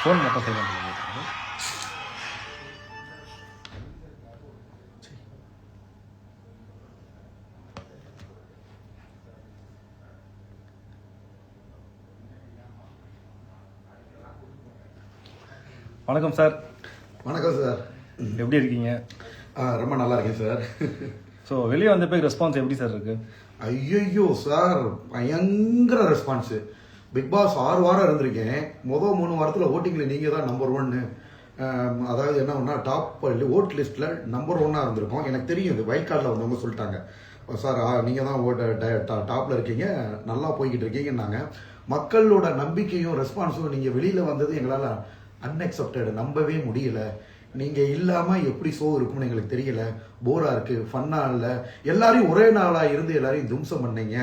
Phone மட்டும் silent பண்ணிட்டு வணக்கம் சார். வணக்கம் சார். எப்படி இருக்கீங்க? ரொம்ப நல்லா இருக்கேன் சார். ஸோ வெளியே வந்த போய் ரெஸ்பான்ஸ் எப்படி சார் இருக்கு? ஐயோ சார். பயங்கர ரெஸ்பான்ஸு பிக் பாஸ் ஆறு வாரம் இருந்திருக்கேன். மொதல் மூணு வாரத்தில் ஓட்டிங்கில் நீங்கள் தான் நம்பர் ஒன்னு அதாவது என்ன ஒன்றா டாப் ஓட் லிஸ்ட்டில் நம்பர் ஒன்னாக இருந்திருக்கோம். எனக்கு தெரியும் இது வைல்ட் கார்டில் வந்தவங்க சொல்லிட்டாங்க. சார் நீங்கள் தான் ஓட்ட டாப்பில் இருக்கீங்க. நல்லா போய்கிட்டு இருக்கீங்கன்னாங்க. மக்களோட நம்பிக்கையும் ரெஸ்பான்ஸும் நீங்கள் வெளியில் வந்தது எங்களால் அன்எக்செப்டடு நம்பவே முடியல. நீங்கள் இல்லாமல் எப்படி ஷோ இருக்கும்னு எங்களுக்கு தெரியல. போராக இருக்குது ஃபன்னாக இல்லை. எல்லாரையும் ஒரே நாளாக இருந்து எல்லாரையும் தும்சம் பண்ணீங்க.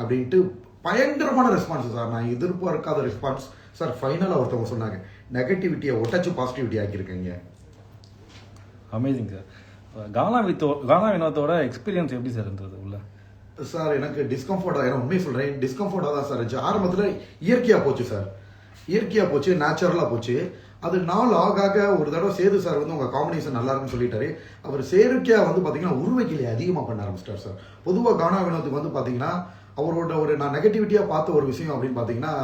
அப்படின்ட்டு பயங்கரமான ரெஸ்பான்ஸ் சார் நான் எதிர்பார்க்காத ரெஸ்பான்ஸ் சார் ஃபைனலாக ஒருத்தவங்க சொன்னாங்க. நெகட்டிவிட்டியை ஒட்டச்சு பாசிட்டிவிட்டி ஆக்கியிருக்கீங்க. அமேசிங் சார் கானா வித்தோ கானா வினோத்தோட எக்ஸ்பீரியன்ஸ் எப்படி சார் இருந்தது உள்ள? சார் எனக்கு டிஸ்கம்ஃபர்டாக ஏன்னா உண்மையை சொல்கிறேன் டிஸ்கம்ஃபர்டாக தான் சார் இருந்துச்சு. ஆரம்பத்தில் இயற்கையாக போச்சு சார் இயற்கையாக போச்சு நேச்சுரலாக போச்சு. அது நாள் ஆக ஆக ஒரு தடவை சேது சார் வந்து உங்கள் காம்பினேஷன் நல்லா இருக்குன்னு சொல்லிட்டாரு. அவர் செயற்கையாக வந்து பார்த்தீங்கன்னா உருவக்கிளி அதிகமாக பண்ண ஆரம்பிச்சிட்டார் சார் பொதுவாக கானா வினோத்துக்கு வந்து பார்த்தீங்கன்னா அவரோட ஒரு நான் நெகட்டிவிட்டியாக பார்த்த ஒரு விஷயம் அப்படின்னு பார்த்தீங்கன்னா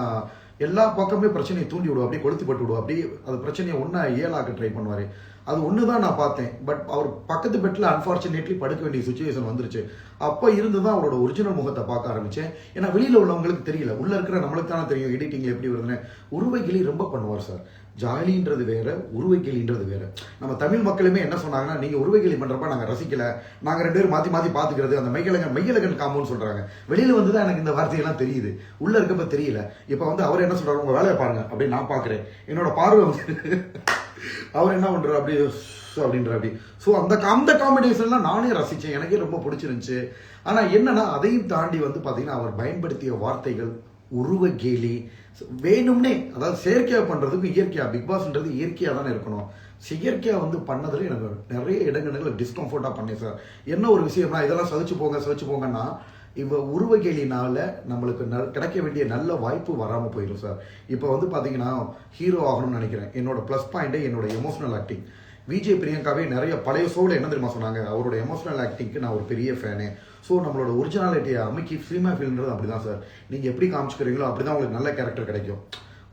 எல்லா பக்கமே பிரச்சனையை தூண்டி விடுவோம் அப்படியே கொளுத்தி பட்டு விடுவோம் அப்படியே அது பிரச்சனையை ஒன்றா ஏழாக்க ட்ரை பண்ணுவார். அது ஒன்று தான் நான் பார்த்தேன். பட் அவர் பக்கத்து பெட்டில் அன்ஃபார்ச்சுனேட்லி படுக்க வேண்டிய சுச்சுவேஷன் வந்துருச்சு. அப்போ இருந்து தான் அவரோட ஒரிஜினல் முகத்தை பார்க்க ஆரம்பித்தேன் ஏன்னா வெளியில் உள்ளவங்களுக்கு தெரியல. உள்ளே இருக்கிற நம்மளுக்கு தானே தெரியும் எடிட்டிங் எப்படி வருதுன்னு. உருவைக்கிளி ரொம்ப பண்ணுவார் சார் ஜாலின்றது வேற உருவைக்கிளின்றது வேற. நம்ம தமிழ் மக்களுமே என்ன சொன்னாங்கன்னா நீங்க உருவைக்கிளி பண்றப்ப நாங்க ரசிக்கல. நாங்க ரெண்டு பேரும் மாத்தி மாத்தி பாத்துக்கிறது அந்த மையலகன் மையலகன் காமோன்னு சொல்றாங்க. வெளியில வந்து தான் எனக்கு இந்த வார்த்தையெல்லாம் தெரியுது. உள்ள இருக்கப்ப தெரியல. இப்ப வந்து அவர் என்ன சொல்றாரு? உங்க வேலையை பாருங்க. அப்படின்னு நான் பாக்குறேன். என்னோட பார்வை வந்து அவர் என்ன பண்றாரு? அப்படி அப்படின்ற அப்படி ஸோ அந்த அந்த காம்படிஷன்லாம் நானே ரசித்தேன் எனக்கே ரொம்ப பிடிச்சிருந்துச்சு. ஆனால் என்னன்னா அதையும் தாண்டி வந்து பார்த்தீங்கன்னா அவர் பயன்படுத்திய வார்த்தைகள் உருவ கேலி வேணும்னே அதாவது செயற்கையாக பண்ணுறதுக்கு இயற்கையாக பிக் பாஸ்ன்றது இயற்கையாக தானே இருக்கணும். செயற்கையாக வந்து பண்ணதில் எனக்கு நிறைய இடங்களில் டிஸ்கம்ஃபர்ட்டாக பண்ணேன் சார் என்ன ஒரு விஷயம்னா இதெல்லாம் சதிச்சு போங்க சதிச்சு போங்கன்னா இவ உருவகேலினால நம்மளுக்கு ந- கிடைக்க வேண்டிய நல்ல வாய்ப்பு வராமல் போயிடும் சார் இப்போ வந்து பார்த்தீங்கன்னா ஹீரோ ஆகணும்னு நினைக்கிறேன். என்னோட ப்ளஸ் பாயிண்ட்டே என்னோட எமோஷனல் ஆக்டிங் விஜய் பிரியங்காவே நிறைய பழைய ஷோவில் என்ன தெரியுமா சொன்னாங்க? அவரோட எமோஷனல் ஆக்டிங்க்கு நான் ஒரு பெரிய ஃபேனு ஸோ நம்மளோட ஒரிஜினாலிட்டியை அமைக்கி ஃபிலிமா ஃபீல்ன்றது அப்படிதான் சார் நீங்கள் எப்படி காமிச்சுக்கிறீங்களோ அப்படி தான் உங்களுக்கு நல்ல கேரக்டர் கிடைக்கும்.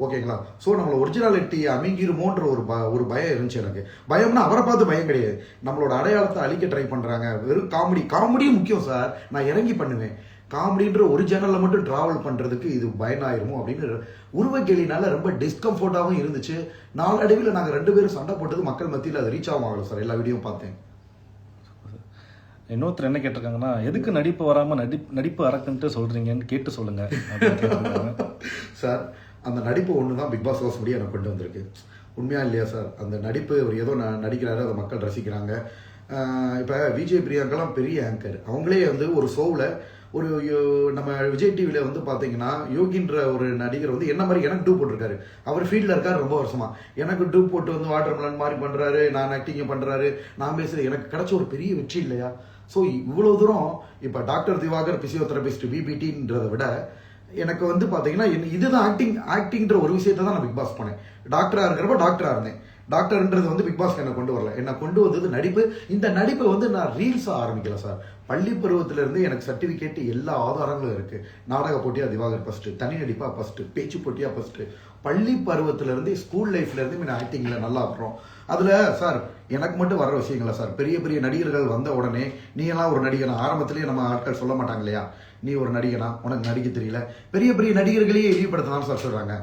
ஓகேங்களா ஸோ நம்மளோட ஒரிஜினாலிட்டியை அமைங்கிருமோன்ற ஒரு ப ஒரு பயம் இருந்துச்சு எனக்கு. பயம்னா அவரை பார்த்து பயம் கிடையாது. நம்மளோட அடையாளத்தை அழிக்க ட்ரை பண்ணுறாங்க வெறும் காமெடி காமெடியும் முக்கியம் சார் நான் இறங்கி பண்ணுவேன். காமெடின்ற ஒரு சேனல்ல மட்டும் ட்ராவல் பண்ணுறதுக்கு இது பயனாயிருமோ அப்படின்னு உருவக்கேலினால ரொம்ப டிஸ்கம்ஃபர்ட்டாகவும் இருந்துச்சு. நாளடைவில் நாங்கள் ரெண்டு பேரும் சண்டை போட்டது மக்கள் மத்தியில் அது ரீச் ஆகும் ஆகல சார் எல்லா வீடியோவும் பார்த்தேன். இன்னொருத்தர் என்ன கேட்டிருக்காங்கன்னா எதுக்கு நடிப்பு வராம நடி நடிப்பு அறக்குன்ட்டு சொல்றீங்கன்னு கேட்டு சொல்லுங்க. சார் அந்த நடிப்பு ஒன்று தான் பிக் பாஸ் ஹவுஸ் முடிய எனக்கு கொண்டு வந்திருக்கு. உண்மையா இல்லையா சார்? அந்த நடிப்பு அவர் ஏதோ நான் நடிக்கிறாரு அதை மக்கள் ரசிக்கிறாங்க. இப்போ விஜய் பிரியாங்கெல்லாம் பெரிய ஆங்கர் அவங்களே வந்து ஒரு ஷோவில் ஒரு நம்ம விஜய் டிவியில் வந்து பார்த்தீங்கன்னா யோகின்ற ஒரு நடிகர் வந்து என்ன மாதிரி எனக்கு டூ போட்டிருக்காரு. அவர் ஃபீல்டில் இருக்காரு ரொம்ப வருஷமா. எனக்கு டூ போட்டு வந்து வாட்டர் மிலன் மாதிரி பண்ணுறாரு நான் ஆக்டிங் பண்ணுறாரு நான் பேசுகிறேன் எனக்கு கிடைச்ச ஒரு பெரிய வெற்றி இல்லையா? ஸோ இவ்வளோ தூரம் இப்போ டாக்டர் திவாகர் பிசியோதெரபிஸ்ட் பிபிடின்றதை விட எனக்கு வந்து பார்த்தீங்கன்னா இதுதான் ஆக்டிங் ஆக்டிங்ன்ற ஒரு விஷயத்தை தான் நான் பிக் பாஸ் போனேன் டாக்டராக இருக்கிறப்ப டாக்டராக இருந்தேன். டாக்டர்ன்றது வந்து பிக் பாஸ்க்கு என்ன கொண்டு வரல. என்ன கொண்டு வந்தது நடிப்பு. இந்த நடிப்பை வந்து நான் ரீல்ஸாக ஆரம்பிக்கல சார். பள்ளி பருவத்திலிருந்து எனக்கு சர்டிஃபிகேட் எல்லா ஆதாரங்களும் இருக்கு. நாடக போட்டியா திவாகர் ஃபஸ்ட்டு தனி நடிப்பா ஃபஸ்ட்டு பேச்சு போட்டியா ஃபஸ்ட்டு பள்ளி பருவத்திலேருந்து ஸ்கூல் லைஃப்லேருந்து நான் ஆக்டிங்கில் நல்லா வர்றோம் அதில் சார் எனக்கு மட்டும் வர விஷயங்களா சார். பெரிய பெரிய நடிகர்கள் வந்த உடனே நீ எல்லாம் ஒரு நடிகனா? ஆரம்பத்திலேயே நம்ம ஆட்கள் சொல்ல மாட்டாங்க இல்லையா? நீ ஒரு நடிகனா? உனக்கு நடிக்க தெரியல. பெரிய பெரிய நடிகர்களையே இழிவுபடுத்தலாம் சார் சொல்கிறாங்க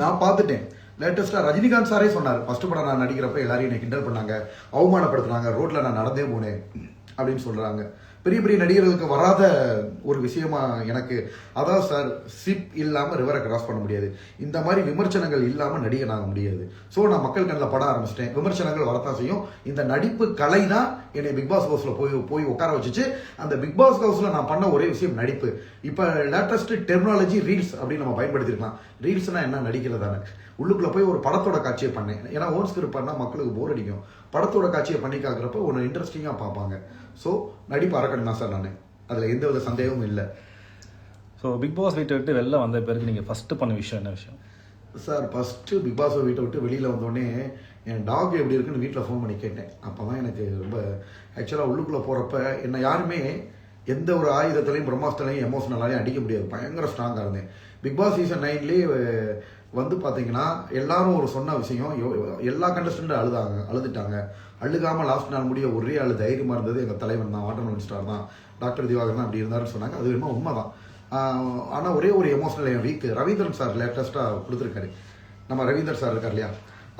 நான் பார்த்துட்டேன். லேட்டஸ்ட்டாக ரஜினிகாந்த் சாரே சொன்னார். ஃபஸ்ட்டு படம் நான் நடிக்கிறப்ப எல்லாரையும் என்னை கிண்டல் பண்ணாங்க. அவமானப்படுத்துனாங்க. ரோட்டில் நான் நடந்தே போனேன் அப்படின்னு சொல்கிறாங்க பெரிய பெரிய நடிகர்களுக்கு வராத ஒரு விஷயமா எனக்கு அதான் சார் சிப் இல்லாமல் ரிவரை கிராஸ் பண்ண முடியாது. இந்த மாதிரி விமர்சனங்கள் இல்லாமல் நடிகன் ஆக முடியாது. ஸோ நான் மக்கள் கண்ணில் பட ஆரம்பிச்சிட்டேன். விமர்சனங்கள் வரத்தான் செய்யும். இந்த நடிப்பு கலை தான் என்னை பிக் பாஸ் ஹவுஸில் போய் போய் உட்கார வச்சுச்சு. அந்த பிக் பாஸ் ஹவுஸில் நான் பண்ண ஒரே விஷயம் நடிப்பு. இப்போ லேட்டஸ்ட் டெக்னாலஜி ரீல்ஸ் அப்படின்னு நம்ம பயன்படுத்திருக்கலாம். ரீல்ஸ்னால் என்ன? நடிக்கிறது தானே உள்ளுக்குள்ள போய் ஒரு படத்தோட காட்சியை பண்ணேன். ஏன்னா ஓன் ஸ்கிரிப்ட் பண்ணா மக்களுக்கு போர் அடிக்கும். படத்தோட காட்சியை பண்ணி காக்குறப்ப ஒன்று இன்ட்ரெஸ்டிங்காக பார்ப்பாங்க. ஸோ நடிப்பு அறக்கணும் தான் சார் நான். அதில் எந்த வித சந்தேகமும் இல்லை. ஸோ பிக் பாஸ் வீட்டை விட்டு வெளில வந்த பிறகு நீங்க ஃபர்ஸ்ட் பண்ண விஷயம் என்ன விஷயம்? சார் ஃபஸ்ட்டு பிக் பாஸ் வீட்டை விட்டு வெளியில் வந்தோடனே என் டாக் எப்படி இருக்குன்னு வீட்டில் ஃபோன் பண்ணி கேட்டேன். அப்போ தான் எனக்கு ரொம்ப ஆக்சுவலாக உள்ளுக்குள்ளே போகிறப்ப என்னை யாருமே எந்த ஒரு ஆயுதத்திலையும் பிரம்மாஸ்திரையும் எமோஷனலாலையும் அடிக்க முடியாது. பயங்கர ஸ்ட்ராங்காக இருந்தேன். பிக் பாஸ் சீசன் நைன்லேயே வந்து பார்த்தீங்கன்னா எல்லாரும் ஒரு சொன்ன விஷயம் எல்லா கண்டஸ்டண்ட்டும் அழுதாங்க அழுதுட்டாங்க. அழுகாமல் லாஸ்ட் நாள் முடிய ஒரே ஆள் தைரியமாக இருந்தது எங்கள் தலைவன் தான் வாட்டர் மினிஸ்டர் தான். டாக்டர் திவாகர் தான் அப்படி இருந்தாருன்னு சொன்னாங்க. அது வேணுமா உண்மை தான் ஆனால் ஒரே ஒரு emotional and weak Raveendran sir லேட்டஸ்ட்டாக கொடுத்துருக்காரு. நம்ம ரவீந்தர் சார் இருக்கார் இல்லையா?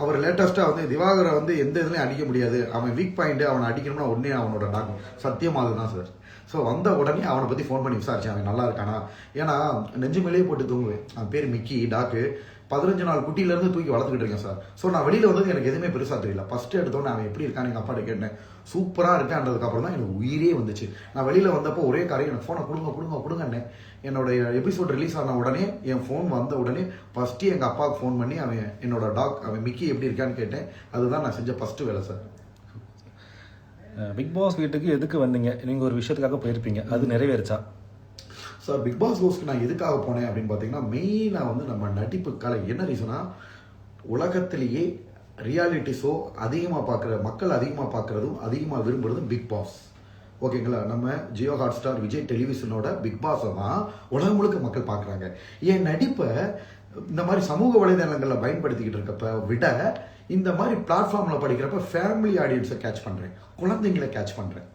அவர் லேட்டஸ்ட்டாக வந்து திவாகரை வந்து எந்த இதுலையும் அடிக்க முடியாது. அவன் வீக் பாயிண்ட் அவனை அடிக்கணும்னா உடனே அவனோட டாக்டர் சத்தியமாக அதுதான் சார் ஸோ வந்த உடனே அவனை பற்றி ஃபோன் பண்ணி விசாரிச்சேன். அவன் நல்லா இருக்கானா? ஏன்னா நெஞ்சு மேலேயே போட்டு தூங்குவேன். அவன் பேர் மிக்கி டாக்கு. பதினஞ்சு நாள் குட்டியிலேருந்து தூக்கி வளர்த்துக்கிட்டு இருக்கேன் சார். ஸோ நான் வெளியில் வந்தது எனக்கு எதுவுமே பெருசாக தெரியல. ஃபஸ்ட்டு எடுத்தோன்னே அவன் எப்படி இருக்கான்னு எங்கள் அப்பாட்ட கேட்டேன். சூப்பராக இருக்கான்றதுக்கப்புறம் தான் எனக்கு உயிரே வந்துச்சு. நான் வெளியில் வந்தப்போ ஒரே காரியம் எனக்கு ஃபோனை கொடுங்க கொடுங்க கொடுங்கண்ணே என்னோட எபிசோட் ரிலீஸ் ஆன உடனே என் ஃபோன் வந்த உடனே ஃபஸ்ட்டு எங்கள் அப்பாவுக்கு ஃபோன் பண்ணி அவன் என்னோட டாக் அவன் மிக்கி எப்படி இருக்கான்னு கேட்டேன். அதுதான் நான் செஞ்ச ஃபஸ்ட்டு வேலை சார். பிக் பாஸ் வீட்டுக்கு எதுக்கு வந்தீங்க? நீங்கள் ஒரு விஷயத்துக்காக போயிருப்பீங்க. அது நிறைவேறுச்சா? ஸோ பிக் பாஸ் ஹவுஸ்க்கு நான் எதுக்காக போனேன் அப்படின்னு பார்த்தீங்கன்னா மெயினாக வந்து நம்ம நடிப்பு கலை என்ன ரீசனா உலகத்திலேயே ரியாலிட்டி ஷோ அதிகமாக பார்க்குற மக்கள் அதிகமாக பார்க்குறதும் அதிகமாக விரும்புகிறதும் பிக் பாஸ் ஓகேங்களா நம்ம ஜியோ ஹாட் ஸ்டார் விஜய் டெலிவிஷனோட பிக் பாஸை தான் உலகம் முழுக்க மக்கள் பார்க்குறாங்க என் நடிப்பை இந்த மாதிரி சமூக வலைதளங்களில் பயன்படுத்திக்கிட்டு இருக்கப்ப விட இந்த மாதிரி பிளாட்ஃபார்மில் படிக்கிறப்ப ஃபேமிலி ஆடியன்ஸை கேட்ச் பண்ணுறேன் குழந்தைங்களை கேட்ச் பண்ணுறேன்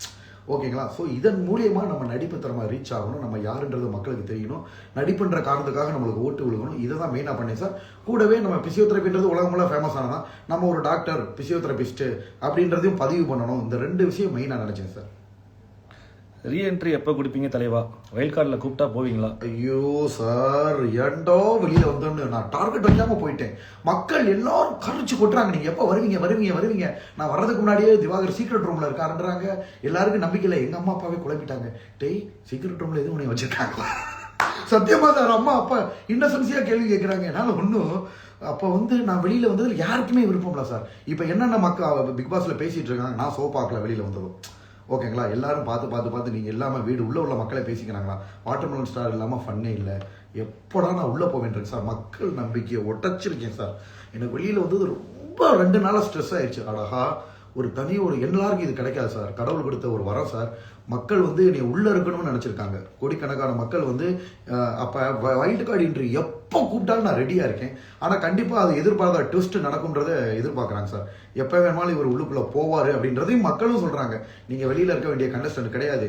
ஓகேங்களா? ஸோ இதன் மூலியமாக நம்ம நடிப்பு திறமை ரீச் ஆகணும். நம்ம யாருன்றது மக்களுக்கு தெரியணும். நடிப்புன்ற காரணத்துக்காக நம்மளுக்கு ஓட்டு விழுகணும். இதை தான் மெயினாக பண்ணேன் சார். கூடவே நம்ம பிசியோதெரபின்றது உலகம் ஃபுல்லாக ஃபேமஸ் ஆனதான். நம்ம ஒரு டாக்டர் பிசியோதெரபிஸ்ட்டு அப்படின்றதையும் பதிவு பண்ணணும். இந்த ரெண்டு விஷயம் மெயினாக நினச்சேன் சார். ரீஎன்ட்ரி எப்போ கொடுப்பீங்க தலைவா? வயல் கார்டில் கூப்பிட்டா போவீங்களா? ஐயோ சார் ஏண்டோ வெளியில் வந்தோன்னு? நான் டார்கெட் வைக்காமல் போயிட்டேன். மக்கள் எல்லாரும் கரிச்சு கொட்டுறாங்க. நீங்கள் எப்போ வருவீங்க வருவீங்க வருவீங்க? நான் வர்றதுக்கு முன்னாடியே திவாகர் சீக்ரெட் ரூமில் இருக்காருன்றாங்க எல்லாருக்கும் நம்பிக்கையில் எங்கள் அம்மா அப்பாவே குழம்பிட்டாங்க டேய் சீக்ரெட் ரூமில் எதுவும் உன்னை வச்சுருக்காங்களா? சத்தியமா சார் அம்மா அப்பா இன்னசென்சியாக கேள்வி கேட்குறாங்க என்னால் ஒன்றும் அப்போ வந்து நான் வெளியில் வந்ததில் யாருக்குமே விருப்பம்ல சார் இப்போ என்னென்ன மக்கள் பிக் பாஸில் பேசிகிட்டு இருக்காங்க நான் சோ பார்க்கல வெளியில் வந்ததும். ஓகேங்களா? எல்லாரும் பார்த்து பார்த்து பார்த்து நீங்கள் எல்லாமே வீடு உள்ளே உள்ள மக்களை பேசிக்கிறாங்களா? வாட்டர்மெலன் ஸ்டார் இல்லாமல் ஃபன்னே இல்லை. எப்படா நான் உள்ளே போவேன் சார்? மக்கள் நம்பிக்கையை ஒட்டச்சிருக்கேன் சார். எனக்கு வெளியில் வந்தது ரொம்ப ரெண்டு நாளாக ஸ்ட்ரெஸ் ஆயிடுச்சு. அழகா ஒரு தனி ஒரு எல்லாருக்கும் இது கிடைக்காது சார். கடவுள் கொடுத்த ஒரு வரம் சார். மக்கள் வந்து நீ உள்ள இருக்கணும்னு நினச்சிருக்காங்க. கோடிக்கணக்கான மக்கள் வந்து அப்போ அப்ப வைல்டு கார்டு இன்று எப்போ கூப்பிட்டாலும் நான் ரெடியாக இருக்கேன். ஆனால் கண்டிப்பாக அது எதிர்பார்த்த ட்விஸ்ட் நடக்கும்ன்றத எதிர்பார்க்குறாங்க சார் எப்போ வேணாலும் இவர் உள்ளுக்குள்ளே போவார் அப்படின்றதையும் மக்களும் சொல்கிறாங்க நீங்கள் வெளியில் இருக்க வேண்டிய கண்டஸ்டன்ட் கிடையாது.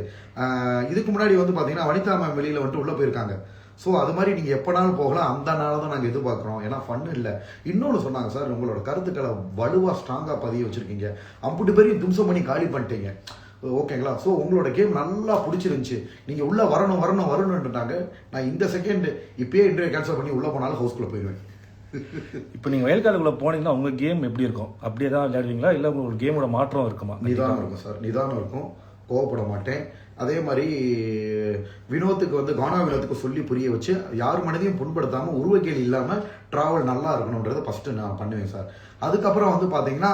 இதுக்கு முன்னாடி வந்து பார்த்தீங்கன்னா வனிதா மேம் வெளியில் வந்துட்டு உள்ளே போயிருக்காங்க. ஸோ அது மாதிரி நீங்கள் எப்போனாலும் போகலாம். அந்த நாளாக தான் நாங்கள் எதிர்பார்க்குறோம். ஏன்னா ஃபன் இல்லை. இன்னொன்று சொன்னாங்க சார் உங்களோட கருத்துக்களை வலுவாக ஸ்ட்ராங்காக பதிய வச்சுருக்கீங்க. அம்புட்டு பேரையும் தும்சம் பண்ணி காலி பண்ணிட்டீங்க. ஓகேங்களா ஸோ உங்களோட கேம் நல்லா பிடிச்சிருந்துச்சு. நீங்கள் உள்ளே வரணும் வரணும் வரணுன்றாங்க நான் இந்த செகண்ட் இப்பயே இன்டர்வியூ கேன்சல் பண்ணி உள்ளே போனாலும் ஹவுஸ்குள்ளே போயிடுவேன். இப்போ நீங்கள் வயல் கார்டுக்குள்ளே போனீங்கன்னா உங்கள் கேம் எப்படி இருக்கும்? அப்படியே தான் விளையாடுவீங்களா? இல்லை உங்களுக்கு கேமோட மாற்றம் இருக்குமா? நிதானம் இருக்கும் சார் நிதானம் இருக்கும். கோவப்பட மாட்டேன். அதே மாதிரி வினோத்துக்கு வந்து கானா வினோத்துக்கு சொல்லி புரிய வச்சு யார் மனதையும் புண்படுத்தாம உருவக்கேலி இல்லாம டிராவல் நல்லா இருக்கணுன்றத ஃபர்ஸ்ட் நான் பண்ணுவேன் சார் அதுக்கப்புறம் வந்து பாத்தீங்கன்னா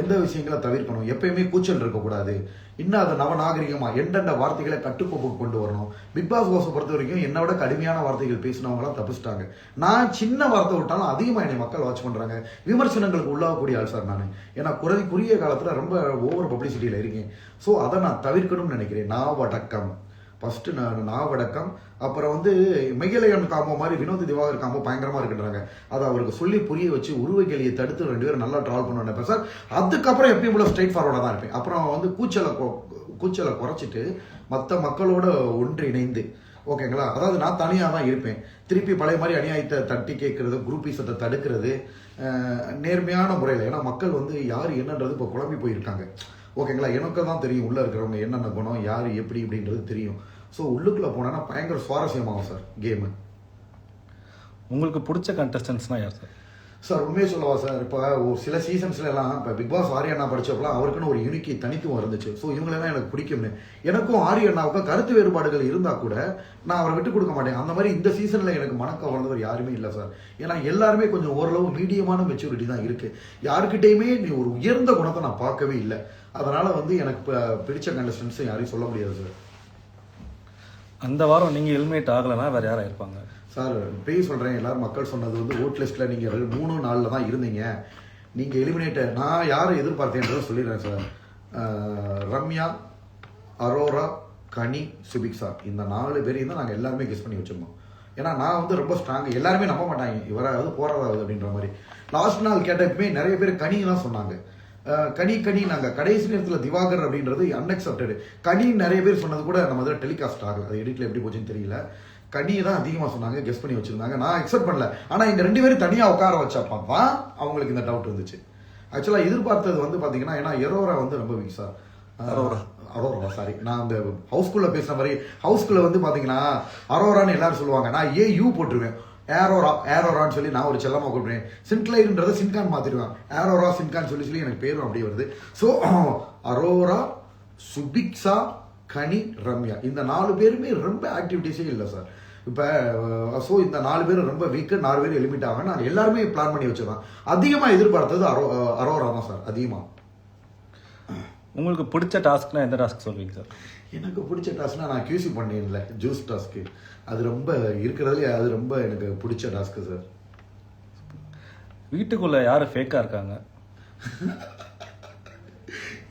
எந்த விஷயங்களை தவிர்க்கணும்? எப்பயுமே கூச்சல் இருக்கக்கூடாது. இன்னும் அதை நவநாகரிகமாக எந்தெந்த வார்த்தைகளை கட்டுக்கோப்புக்கு கொண்டு வரணும்? பிக் பாஸ் ஹவுஸை பொறுத்த வரைக்கும் என்னை விட கடுமையான வார்த்தைகள் பேசினவங்களாம் தப்பிச்சிட்டாங்க. நான் சின்ன வார்த்தை விட்டாலும் அதிகமாக என்னை மக்கள் வாட்ச் பண்ணுறாங்க விமர்சனங்களுக்கு உள்ளாகக்கூடிய ஆள் சார் நான். ஏன்னா குறை குறுகிய காலத்தில் ரொம்ப ஓவர் பப்ளிசிட்டியில் இருக்கேன். ஸோ அதை நான் தவிர்க்கணும்னு நினைக்கிறேன். நாவடக்கம். ஃபஸ்ட்டு நான் நாவடக்கம் அப்புறம் வந்து மெகிலையன் காம்போ மாதிரி வினோத் திவாகர் காம்போ பயங்கரமாக இருக்குன்றாங்க. அதை அவருக்கு சொல்லி புரிய வச்சு உருவக்கேலியை தடுத்து ரெண்டு பேரும் நல்லா ட்ராவல் பண்ண நினைப்பேன் சார் அதுக்கப்புறம் எப்பயும் போல ஸ்ட்ரைட் ஃபார்வர்டாக தான் இருப்பேன். அப்புறம் வந்து கூச்சலை கொ- கூச்சலை குறைச்சிட்டு மற்ற மக்களோட ஒன்றிணைந்து ஓகேங்களா? அதாவது நான் தனியாக தான் இருப்பேன். திருப்பி பழைய மாதிரி அநியாயத்தை தட்டி கேட்கறது குரூப்பீசத்தை தடுக்கிறது நேர்மையான முறையில். ஏன்னா மக்கள் வந்து யார் என்னன்றது இப்போ குழம்பி போயிருக்காங்க. ஓகேங்களா? எனக்கு தான் தெரியும். உள்ளே இருக்கிறவங்க என்னென்ன குணம் யார் எப்படி இப்படின்றது தெரியும். ஸோ உள்ளுக்குள்ளே போனேன்னா பயங்கர சுவாரஸ்யமாகும் சார் கேமு உங்களுக்கு பிடிச்ச கண்டஸ்டன்ஸ்னால் யார் சார் சார் உண்மையை சொல்லவா சார் இப்போ ஒரு சில சீசன்ஸ்ல எல்லாம் இப்போ பிக் பாஸ் ஆரியண்ணா படிச்சப்பலாம் அவருக்குன்னு ஒரு யூனிக்கி தனித்துவம் இருந்துச்சு. ஸோ இவங்களெல்லாம் எனக்கு பிடிக்கும்னு. எனக்கும் ஆரியண்ணாவுக்கும் கருத்து வேறுபாடுகள் இருந்தால் கூட நான் அவரை விட்டு கொடுக்க மாட்டேன். அந்த மாதிரி இந்த சீசனில் எனக்கு மணக்க வளர்ந்தவர் யாருமே இல்லை சார் ஏன்னா எல்லாருமே கொஞ்சம் ஓரளவு மீடியமான மெச்சூரிட்டி தான் இருக்கு. யாருக்கிட்டையுமே நீ ஒரு உயர்ந்த குணத்தை நான் பார்க்கவே இல்லை. அதனால வந்து எனக்கு பிடிச்ச கண்டஸ்டன்ஸ் யாரையும் சொல்ல முடியாது சார் அந்த வாரம் நீங்கள் எலிமினேட் ஆகலைன்னா வேறு யாராக இருப்பாங்க? சார் பேய் சொல்கிறேன் எல்லாரும் மக்கள் சொன்னது வந்து ஓட் லிஸ்ட்டில் நீங்கள் மூணு நாளில் தான் இருந்தீங்க. நீங்கள் எலிமினேட்டர் நான் யாரை எதிர்பார்த்தேன்றதை சொல்லிடுறேன் சார். ரம்யா அரோரா கனி சுபிக்ஷா இந்த நாலு பேரையும் தான் நாங்கள் எல்லாருமே கெஸ் பண்ணி வச்சுருந்தோம். ஏன்னா நான் வந்து ரொம்ப ஸ்ட்ராங் எல்லாருமே நம்ப மாட்டாங்க. இவராவது போகிறதாவது அப்படின்ற மாதிரி. லாஸ்ட் நாள் கேட்டப்பமே நிறைய பேர் கனிலாம் சொன்னாங்க. கனி கனி நாங்கள் கடைசி நேரத்தில் திவாகர் அப்படின்றது அன்அக்செப்டடு கனி நிறைய பேர் சொன்னது கூட நம்ம இதில் டெலிகாஸ்ட் ஆகல. அது எடிட்டில் எப்படி போச்சுன்னு தெரியல. கனி தான் அதிகமாக சொன்னாங்க கெஸ் பண்ணி வச்சிருந்தாங்க. நான் அக்செப்ட் பண்ணல. ஆனால் இந்த ரெண்டு பேரும் தனியாக உட்கார வச்சப்ப தான் அவங்களுக்கு இந்த டவுட் இருந்துச்சு ஆக்சுவலாக எதிர்பார்த்தது வந்து பார்த்தீங்கன்னா ஏன்னா எரோரா வந்து ரொம்ப weak sir Aurora Aurora sorry நான் அந்த ஹவுஸ்குள்ள பேசுற மாதிரி ஹவுஸ்குள்ள வந்து பாத்தீங்கன்னா அரோரான்னு எல்லாரும் சொல்லுவாங்க. நான் ஏ யூ போட்டுருவேன். ஏரோரா ஏரோரான்னு சொல்லி நான் ஒரு செல்லமாக கூப்பிடுறேன். சின்க்ளைன்றதை சின்கான் மாற்றிடுவேன் ஏரோரா சின்கான் சொல்லி சொல்லி எனக்கு பேரும் அப்படியே வருது. ஸோ அரோரா சுபிக்ஷா கனி ரம்யா இந்த நாலு பேருமே ரொம்ப ஆக்டிவிட்டிஸே இல்லை சார் இப்போ ஸோ இந்த நாலு பேர் ரொம்ப வீக்கு நாலு பேர் எலிமிட் ஆக நான் எல்லாருமே பிளான் பண்ணி வச்சுருவேன் அதிகமாக எதிர்பார்த்தது அரோ அரோரா தான் சார் அதிகமாக உங்களுக்கு பிடிச்ச டாஸ்க்னா எந்த டாஸ்க் சொல்வீங்க சார்? எனக்கு பிடிச்ச டாஸ்க்னா நான் கியூசி பண்ணேன்ல ஜூஸ் டாஸ்க்கு அது ரொம்ப இருக்கிறதுலே அது ரொம்ப எனக்கு பிடிச்ச டாஸ்க்கு சார். வீட்டுக்குள்ள யாரு ஃபேக்கா இருக்காங்க?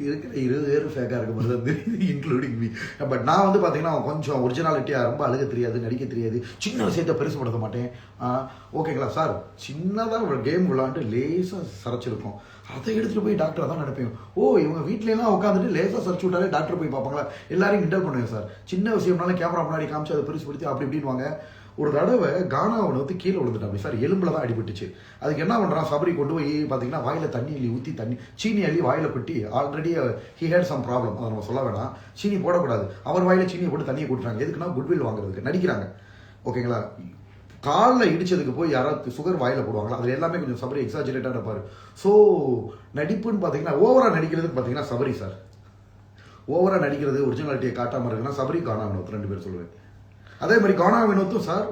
இருக்கிற இருபது பேர் ஃபேக்காக இருக்க மாதிரி தான் தெரியுது இன்க்ளூடிங் மீ பட் நான் வந்து பார்த்தீங்கன்னா கொஞ்சம் ஒரிஜினாலிட்டியாக ரொம்ப அழுக தெரியாது நடிக்க தெரியாது. சின்ன விஷயத்தை பெருசுப்படுத்த மாட்டேன். ஓகேங்களா சார் சின்னதாக ஒரு கேம் விளாண்டு லேசாக சரைச்சிருக்கோம். அதை எடுத்துகிட்டு போய் டாக்டரை தான் நினைப்பேன் ஓ இவங்க வீட்லலாம் உட்காந்துட்டு லேசாக சரைச்சு விட்டாலே டாக்டர் போய் பார்ப்பாங்களா? எல்லாரையும் இன்டர் பண்ணுவேன் சார். சின்ன விஷயம்னால கேமரா முன்னாடி காமிச்சு அதை பெருசுப்படுத்தி அப்படி இப்படின்னு ஒரு தடவை கானாவன் வந்து கீழே விழுந்துட்டான். சார் எலும்பில் தான் அடிபட்டுச்சு. அதுக்கு என்ன பண்ணுறான் சபரி கொண்டு போய் பார்த்தீங்கன்னா வாயில் தண்ணி அள்ளி ஊற்றி தண்ணி சீனி அள்ளி வாயில் கொட்டி already he had some problem அதை நம்ம சொல்ல வேணாம். சீனி போடக்கூடாது. அவர் வாயில் சீனியை போட்டு தண்ணியை கொட்டுறாங்க எதுக்குன்னா குட்வில் வாங்குறதுக்கு. நடிக்கிறாங்க. ஓகேங்களா? காலில் இடிச்சதுக்கு போய் யாராவது சுகர் வாயில் போடுவாங்களா? அதில் எல்லாமே கொஞ்சம் சபரி எக்ஸாஜரேட்டாக இருப்பார். ஸோ நடிப்புன்னு பார்த்தீங்கன்னா ஓவராக நடிக்கிறதுன்னு பார்த்தீங்கன்னா சபரி சார் ஓவராக நடிக்கிறது ஒரிஜினாலிட்டியை காட்டாமல் இருக்குன்னா சபரி காணா ரெண்டு பேர் சொல்லுவேன். அதே மாதிரி காணா வினோத்தும் சார்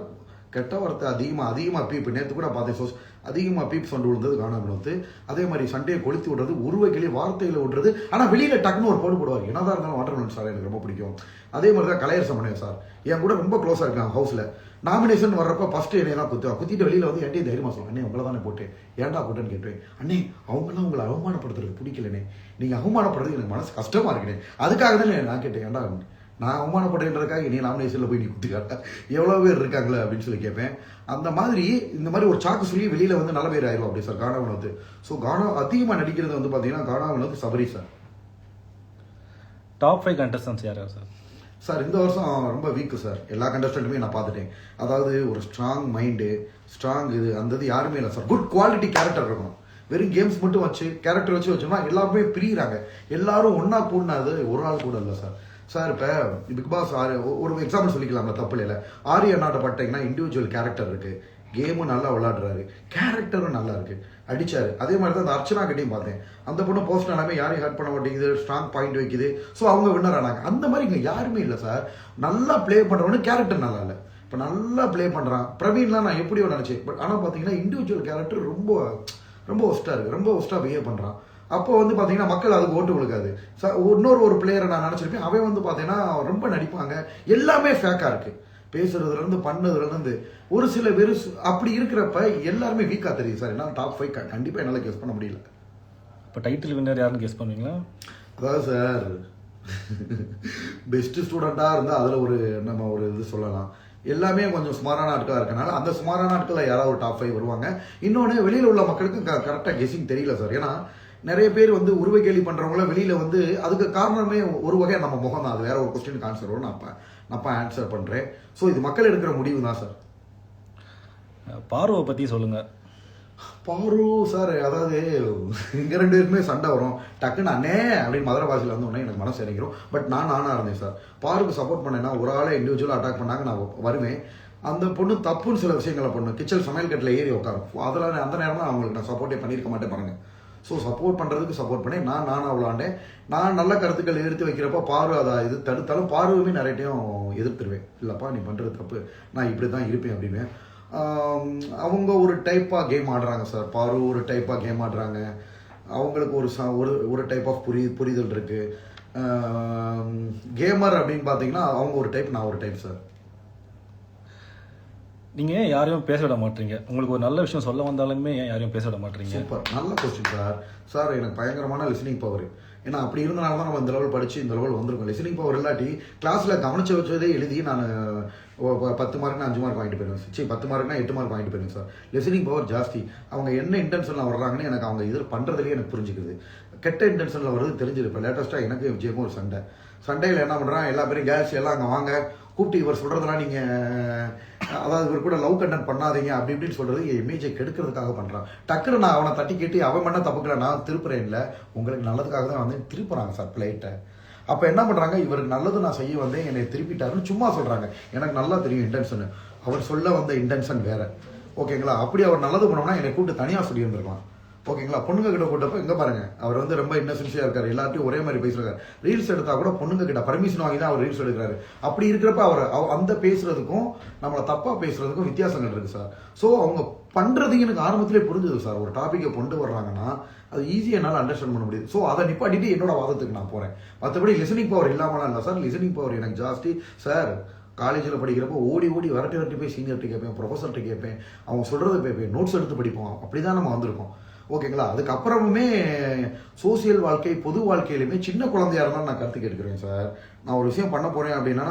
கெட்ட வார்த்தை அதிகமாக அதிகமாக பீப். நேற்று கூட பார்த்தேன் சோஸ் அதிகமாக பீப் சண்டை விழுந்தது காணா வினோத்து. அதே மாதிரி சண்டையை கொளுத்தி விடுறது உருவக்கிளி வார்த்தையில் விடுறது. ஆனால் வெளியில் டக்குன்னு ஒரு போடு போடுவார். என்னதான் இருந்தாலும் வாட்டர் சார் எனக்கு ரொம்ப பிடிக்கும். அதே மாதிரி தான் கலையர் மணியம் சார். என் கூட ரொம்ப க்ளோஸாக இருக்காங்க ஹவுஸில் நாமினேஷன் வர்றப்ப ஃபர்ஸ்ட் என்னை தான் குத்துவான். குத்திட்டு வெளியில் வந்து என்கிட்ட தைரியமாக சொல்லுவாங்க அண்ணே உங்களை தானே போட்டேன். ஏன்டா போட்டேன்னு கேட்டேன்? அண்ணே அவங்களாம் உங்களை அவமானப்படுத்துறது பிடிக்கலனே நீங்கள் அவமானப்படுறது எனக்கு மனசு கஷ்டமாக இருக்குனே அதுக்காக தானே நான் கேட்டேன் ஏன்டா நான் அவமானப்படுறதுக்காக நீ நாமினேஷன்ல போய் நீ குத்துக்காட்ட எவ்வளவு பேர் இருக்காங்களே அப்படின்னு சொல்லி கேட்பேன். அந்த மாதிரி இந்த மாதிரி ஒரு சாக்கு சொல்லி வெளியில வந்து நல்ல பேர் ஆயிரும் அப்படி சார் கானா வினோத். ஸோ கானா அதிகமா நடிக்கிறது வந்து பாத்தீங்கன்னா Gaana Vinoth Sabari sir top five contestants யார் சார் சார் இந்த வருஷம் ரொம்ப வீக்கு சார் எல்லா கண்டஸ்டன்ட்டுமே நான் பார்த்துட்டேன். அதாவது ஒரு ஸ்ட்ராங் மைண்டு ஸ்ட்ராங் இது அந்த இது யாருமே இல்லை சார் குட் குவாலிட்டி கேரக்டர் இருக்கணும். வெறும் கேம்ஸ் மட்டும் வச்சு கேரக்டர் வச்சு வச்சோம்னா எல்லாருமே பிரியிறாங்க. எல்லாரும் ஒன்றா கூடினது ஒரு ஆள் கூட இல்லை சார் சார் இப்போ பிக் பாஸ் ஆறு ஒரு எக்ஸாம்பிள் சொல்லிக்கலாம்ல தப்பு இல்லை ஆரிய நாட்டை பார்த்தீங்கன்னா இண்டிவிஜுவல் கேரக்டர் இருக்கு. கேமும் நல்லா விளாடுறாரு கேரக்டரும் நல்லா இருக்கு. அடிச்சாரு. அதே மாதிரி தான் அந்த அர்ச்சனா கிட்டையும் பார்த்தேன். அந்த பொண்ணு போஸ்ட் எல்லாமே யாரையும் ஹர்ட் பண்ண மாட்டேங்குது ஸ்ட்ராங் பாயிண்ட் வைக்குது. ஸோ அவங்க வின்னர் ஆனாங்க. அந்த மாதிரி இங்கே யாருமே இல்லை சார் நல்லா ப்ளே பண்ணுறவனு கேரக்டர் நல்லா இல்லை. இப்போ நல்லா ப்ளே பண்ணுறான் பிரவீன்லாம் நான் எப்படியோ நினச்சேன். பட் ஆனால் பார்த்தீங்கன்னா இண்டிவிஜுவல் கேரக்டர் ரொம்ப ரொம்ப ஒஸ்ட்டாக இருக்குது ரொம்ப ஒஸ்ட்டாக பிஹேவ் பண்ணுறான் அப்போ வந்து பார்த்தீங்கன்னா மக்கள் அதுக்கு ஓட்டு கொடுக்காது. இன்னொரு ஒரு பிளேயரை நான் நினச்சிருப்பேன் அவன் வந்து பார்த்தீங்கன்னா ரொம்ப நடிப்பாங்க. எல்லாமே ஃபேக்காக இருக்கு. பேசுறதுல இருந்து பண்ணதுல இருந்து ஒரு சில பேர் அப்படி இருக்கிறப்ப எல்லாருமே வீக்கா தெரியும் சார். என்னால் டாப் ஃபைவ் கண்டிப்பாக என்னால் கெஸ் பண்ண முடியல. இப்போ டைட்டில் வின்னர் யாருன்னு கெஸ் பண்ணுவீங்களா? அதாவது சார். பெஸ்ட் ஸ்டூடெண்ட்டாக இருந்தால் அதில் ஒரு நம்ம ஒரு இது சொல்லலாம். எல்லாமே கொஞ்சம் சுமாரான ஆட்களாக இருக்கனால அந்த சுமாரான ஆட்களில் யாராவது ஒரு டாப் ஃபைவ் வருவாங்க. இன்னொன்று வெளியில் உள்ள மக்களுக்கு கரெக்டாக கெஸிங் தெரியல சார். ஏன்னா நிறைய பேர் வந்து உருவை கேலி பண்ணுறவங்கள வெளியில் வந்து அதுக்கு காரணமே ஒரு வகையாக நம்ம முகம் தான். அது வேற ஒரு கொஸ்டினுக்கு ஆன்சர் வரும். நான் நான் ஆன்சர் பண்ணுறேன் ஸோ இது மக்கள் எடுக்கிற முடிவு தான் சார் பார்வை பற்றி சொல்லுங்கள் பாரு சார் அதாவது இங்க ரெண்டு பேருக்குமே சண்டை வரும். டக்குன்னு அண்ணே அப்படின்னு மதுரை பாஷையில் வந்து உடனே எனக்கு மனசு இறங்கிரும். பட் நான் நானா இருந்தேன் சார் பாருக்கு சப்போர்ட் பண்ணேன்னா ஒரு ஆளே இண்டிவிஜுவலாக அட்டாக் பண்ணாங்க நான் வருவேன். அந்த பொண்ணு தப்புன்னு சில விஷயங்களை பண்ணும் கிச்சன் சமையல் கட்டில் ஏறி உட்காரும். அதில் அந்த நேரம் அவங்களுக்கு நான் சப்போர்ட்டே பண்ணியிருக்க மாட்டேன் பாருங்க. ஸோ சப்போர்ட் பண்ணுறதுக்கு சப்போர்ட் பண்ணி நான் நானாக விளாண்டேன் நான் நல்ல கருத்துக்கள் எடுத்து வைக்கிறப்ப பார்வை அதை இது தடுத்தாலும் பார்வையுமே நிறைய டைம் எதிர்த்துருவேன். இல்லைப்பா நீ பண்ணுறது தப்பு. நான் இப்படி தான் இருப்பேன் அப்படின்னு. அவங்க ஒரு டைப்பாக கேம் ஆடுறாங்க சார் பாரு ஒரு டைப்பாக கேம் ஆடுறாங்க. அவங்களுக்கு ஒரு ச ஒரு ஒரு டைப் ஆஃப் புரி புரிதல் இருக்குது கேமர் அப்படின்னு பார்த்தீங்கன்னா அவங்க ஒரு டைப் நான் ஒரு டைப் சார் நீங்கள் ஏன் யாரையும் பேச விட மாட்டீங்க? உங்களுக்கு ஒரு நல்ல விஷயம் சொல்ல வந்தாலுமே ஏன் யாரையும் பேச விட மாட்டீங்க? சூப்பர். நல்ல கொஸ்டின் சார் சார் எனக்கு பயங்கரமான லிசனிங் பவர் ஏன்னா அப்படி இருந்தனால தான் நம்ம இந்த லெவல் படித்து இந்த லெவல் வந்திருக்கோம். லிசனிங் பவர் இல்லாட்டி கிளாஸில் கவனிச்சு வச்சதே எழுதி நான் பத்து மார்க்னா அஞ்சு மார்க் வாங்கிட்டு போயிருவேன் சரி பத்து மார்க்னா எட்டு மார்க் வாங்கிட்டு போயிருவேன் சார் லிசனிங் பவர் ஜாஸ்தி. அவங்க என்ன இன்டென்ஷனில் வர்றாங்கன்னு எனக்கு அவங்க இதில் பண்ணுறதுலேயே எனக்கு புரிஞ்சுக்குது. கெட்ட இன்டென்ஷனில் வருது தெரிஞ்சிருப்பேன் லேட்டஸ்ட்டாக எனக்கு விஜயமும் ஒரு சண்டை. சண்டையில் என்ன பண்ணுறான் எல்லா பேரும் கேர்ள்ஸ் எல்லாம் அங்கே வாங்க. கூப்பிட்டு இவர் சொல்கிறதுனா நீங்கள் அதாவது இவர் கூட லவ் கண்டென்ட் பண்ணாதீங்க அப்படி இப்படின்னு சொல்கிறது என் இமேஜை கெடுக்கிறதுக்காக பண்ணுறான் டக்குன்னு நான் அவனை தட்டி கேட்டு அவன் பண்ண தப்புக்கல நான் திருப்புறேன் இல்லை. உங்களுக்கு நல்லதுக்காக தான் வந்து திருப்புறாங்க சார் பிளேட்டை அப்போ என்ன பண்ணுறாங்க இவருக்கு நல்லது நான் செய்ய வந்தேன் என்னை திருப்பிட்டாருன்னு சும்மா சொல்கிறாங்க எனக்கு நல்லா தெரியும் இன்டென்ஷன் அவர் சொல்ல வந்த இன்டென்ஷன் வேறு. ஓகேங்களா அப்படி அவர் நல்லது பண்ணோம்னா என்னை கூப்பிட்டு தனியாக சொல்லியிருந்திருக்கலாம் ஓகேங்களா? பொண்ணுங்க கிட்ட கூட்டப்ப இங்க பாருங்க. அவர் வந்து ரொம்ப இன்னசென்சியா இருக்காரு. எல்லாத்தையும் ஒரே மாதிரி பேசுறாரு. ரீல்ஸ் எடுத்தா கூட பொண்ணுங்க கிட்ட பர்மிஷன் வாங்கி தான் அவர் ரீல்ஸ் எடுக்கிறாரு. அப்படி இருக்கிறப்ப அவர் அந்த பேசுறதுக்கும் நம்மள தப்பா பேசுறதுக்கும் வித்தியாசங்கள் இருக்கு சார். ஸோ அவங்க பண்றது எனக்கு ஆரம்பத்திலே புரிஞ்சது சார். ஒரு டாபிக்கை கொண்டு வர்றாங்கன்னா அது ஈஸியாக என்னால் அண்டர்ஸ்டாண்ட் பண்ண முடியுது. ஸோ அதை நிப்பாட்டிட்டு என்னோட வாதத்துக்கு நான் போறேன். மற்றபடி லிசனிங் பவர் இல்லாமலாம் இல்லை சார். லிசனிங் பவர் எனக்கு ஜாஸ்தி. சார் காலேஜில் படிக்கிறப்போ ஓடி ஓடி வரட்டி வரட்டி போய் சீனியர்கிட்ட கேட்பேன் ப்ரொஃபஸர்கிட்ட கேட்பேன். அவங்க சொல்கிறத கேட்பேன் நோட்ஸ் எடுத்து படிப்போம். அப்படி தான் நம்ம வந்திருக்கோம். ஓகேங்களா? அதுக்கப்புறமுமே சோசியல் வாழ்க்கை பொது வாழ்க்கையிலுமே சின்ன குழந்தையா இருந்தாலும் நான் கருத்து கேட்டுக்கிறேன் சார். நான் ஒரு விஷயம் பண்ண போறேன் அப்படின்னா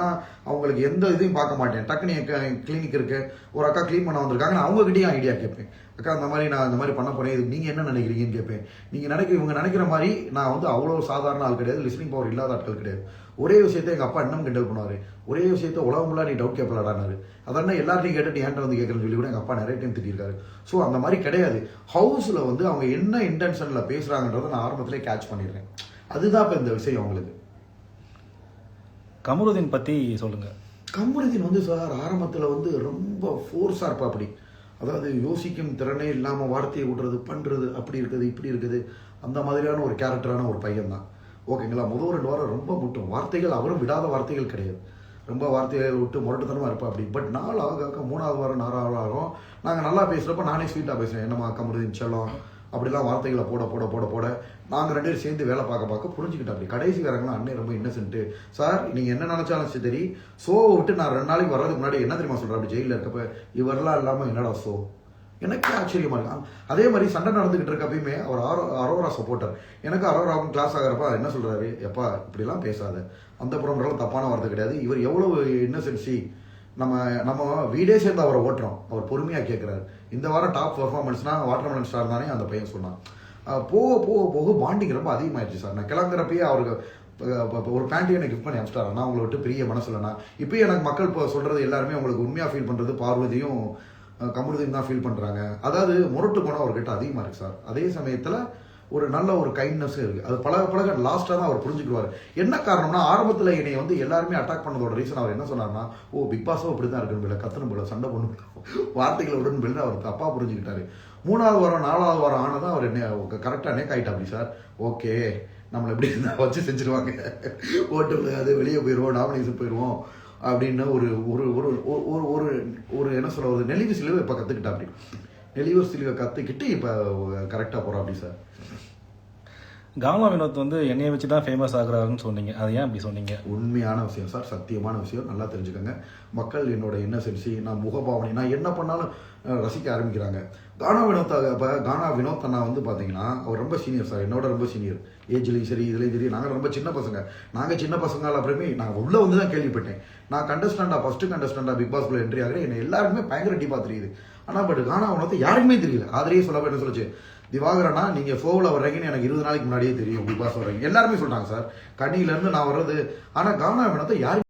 அவங்களுக்கு எந்த இதையும் பார்க்க மாட்டேன். டக்குனு என் கிளினிக் இருக்கு. ஒரு அக்கா க்ளீன் பண்ண வந்திருக்காங்க. நான் அவங்ககிட்டயும் ஐடியா கேட்பேன். அக்கா அந்த மாதிரி நான் இந்த மாதிரி பண்ண போறேன். இது நீங்கள் என்ன நினைக்கிறீங்கன்னு கேட்பேன். நீங்க நினைக்க இவங்க நினைக்கிற மாதிரி நான் வந்து அவ்வளோ சாதாரண ஆள் கிடையாது. லிஸ்னிங் பவர் இல்லாத ஆட்கள் கிடையாது. ஒரே விஷயத்தை எங்கள் அப்பா இன்னும் கிண்டல் பண்ணுவார். ஒரே விஷயத்த உலகம் நீ டவுட் கேட்பலாடானாரு அதான் எல்லார்ட்டையும் கேட்டுட்டு என்கிட்ட வந்து கேட்கறேன்னு சொல்லி கூட எங்கள் அப்பா நிறைய டைம் திட்டிருக்காரு. ஸோ அந்த மாதிரி கிடையாது. ஹவுஸில் வந்து அவங்க என்ன இன்டென்ஷனில் பேசுகிறாங்கன்றத நான் ஆரம்பத்திலே கேட்ச் பண்ணிடுறேன். அதுதான் இப்போ இந்த விஷயம் அவங்களுக்கு. கமருதீன் பற்றி சொல்லுங்கள் கமருதீன் வந்து சார் ஆரம்பத்தில் வந்து ரொம்ப ஃபோர்ஸாக இருப்பா அப்படி. அதாவது யோசிக்கும் திறனே இல்லாமல் வார்த்தையை விடுறது பண்ணுறது அப்படி இருக்குது இப்படி இருக்குது. அந்த மாதிரியான ஒரு கேரக்டரான ஒரு பையன் தான் ஓகேங்களா? முதல் ரெண்டு வாரம் ரொம்ப முட்டும். வார்த்தைகள் அவரும் விடாத வார்த்தைகள் கிடையாது. ரொம்ப வார்த்தைகள் விட்டு முரட்டுத்தனமாக இருப்பா அப்படி. பட் நாள் ஆக ஆக மூணாவது வாரம் நாலாவது வாரம் நாங்கள் நல்லா பேசுகிறப்ப நானே ஸ்வீட்டாக பேசுவேன். என்னம்மா கமருதீன் செல்லம்? அப்படிலாம் வார்த்தைகளை போட போட போட போட நாங்கள் ரெண்டு பேரும் சேர்ந்து வேலை பார்க்க பார்க்க புரிஞ்சுக்கிட்டோம் அப்படி கடைசி காரங்களாம் அண்ணே ரொம்ப இன்னசென்ட்டு. சார் நீங்கள் என்ன நினச்சாலும் சரி சோவை விட்டு நான் ரெண்டு நாளைக்கு வர்றதுக்கு முன்னாடி என்ன தெரியுமா சொல்கிறேன் அப்படி ஜெயிலில் இருக்கப்ப? இவரெல்லாம் இல்லாமல் என்னடா சோ? எனக்கு ஆச்சரியமா இருக்கும் அதே மாதிரி சண்டை நடந்துகிட்டு இருக்கப்பயுமே அவர் அரோ அரோரா சப்போர்ட்டர் எனக்கு அரோராவும் கிளாஸ் ஆகிறப்ப என்ன சொல்றாரு? எப்பா இப்படிலாம் பேசாத. அந்த புறம்லாம் தப்பான வார்த்தை கிடையாது. இவர் எவ்வளவு இன்னசென்சி நம்ம நம்ம வீடே சேர்ந்து அவரை ஓட்டுறோம். அவர் பொறுமையாக கேட்குறாரு இந்த வாரம் டாப் பெர்ஃபார்மன்ஸ்னா வாட்டர்மெலன் ஸ்டார் தானே அந்த பையன் சொன்னான். போக போக போக பாண்டிங் ரொம்ப அதிகமாயிடுச்சு சார். நான் கிளம்புறப்பயே அவருக்கு ஒரு பேண்டியை எனக்கு கிஃப்ட் பண்ணி அனுப்பிச்சிட்டாரு நான் உங்களை விட்டு பெரிய மனசுலண்ணா இப்போயும் எனக்கு மக்கள் இப்போ சொல்கிறது எல்லாருமே உங்களுக்கு உண்மையாக ஃபீல் பண்ணுறது பார்வதியும் அஹ், தான் ஃபீல் பண்ணுறாங்க அதாவது முரட்டு குணம் அவர்கிட்ட அதிகமாக இருக்குது சார். அதே சமயத்தில் ஒரு நல்ல ஒரு கைண்ட்னஸும் இருக்குது அது பழக பழக லாஸ்ட்டாக தான் அவர் புரிஞ்சுக்குவார். என்ன காரணம்னா ஆரம்பத்தில் என்னை வந்து எல்லாருமே அட்டாக் பண்ணதோட ரீசன் அவர் என்ன சொன்னார்னா ஓ பிக் பாஸும் அப்படி தான் இருக்கணும் பிள்ளை கத்தணும் போல சண்டை பொண்ணு வார்த்தைகளை உடன் பிள்ளை அவர் தப்பாக புரிஞ்சுக்கிட்டாரு. மூணாவது வாரம் நாலாவது வாரம் ஆனதான் அவர் என்ன கரெக்டாக நேக் ஆயிட்டாப்படி சார் ஓகே நம்மளை எப்படி இருந்தால் வச்சு செஞ்சுருவாங்க? ஓட்டு விழுகாது வெளியே போயிடுவோம் நாமினேஷன் போயிடுவோம் அப்படின்னு ஒரு ஒரு ஒரு ஒரு- ஒரு ஒரு ஒரு என்ன சொல்ல ஒரு நெளிவு சிலுவை இப்போ கற்றுக்கிட்டா அப்படி சிலுவை கற்றுக்கிட்டு இப்போ கரெக்டாக போகிறோம் அப்படி சார் கானா வினோத் வந்து என்னைய வச்சு தான் ஃபேமஸ் ஆகுறாருன்னு சொன்னீங்க. அது ஏன் அப்படி சொன்னீங்க? உண்மையான விஷயம் சார் சத்தியமான விஷயம். நல்லா தெரிஞ்சுக்கோங்க. மக்கள் என்னோட என்ன சென்சி நான் முகபாவனை நான் என்ன பண்ணாலும் ரசிக்க ஆரம்பிக்கிறாங்க. கானா வினோத் இப்போ கானா வினோத் அண்ணா வந்து பார்த்தீங்கன்னா அவர் ரொம்ப சீனியர் சார் என்னோட ரொம்ப சீனியர் ஏஜ்லேயும் சரி இதுலேயும் சரி. நாங்கள் ரொம்ப சின்ன பசங்க. நாங்கள் சின்ன பசங்க அப்புறமே நாங்கள் உள்ளே வந்து தான் கேள்விப்பட்டேன். நான் கண்டஸ்டண்டா ஃபர்ஸ்ட் கண்டஸ்டண்டா பிக் பாஸ்குள்ள என்ட்ரி ஆகிறேன். என்ன எல்லாருக்குமே பயங்கர டீப்பாக தெரியுது. ஆனால் பட் கானா வினோத் யாருக்குமே தெரியல. ஆதரே சொல்ல என்ன சொல்லுச்சு? திவாகரனா நீங்க ஃபோவில் வர்றீங்கன்னு எனக்கு இருபது நாளைக்கு முன்னாடியே தெரியும். பிக் பாஸ் வர்றீங்க. எல்லாருமே சொல்றாங்க சார் கனியில இருந்து நான் வர்றது. ஆனா கானா வினத்தை யாருமே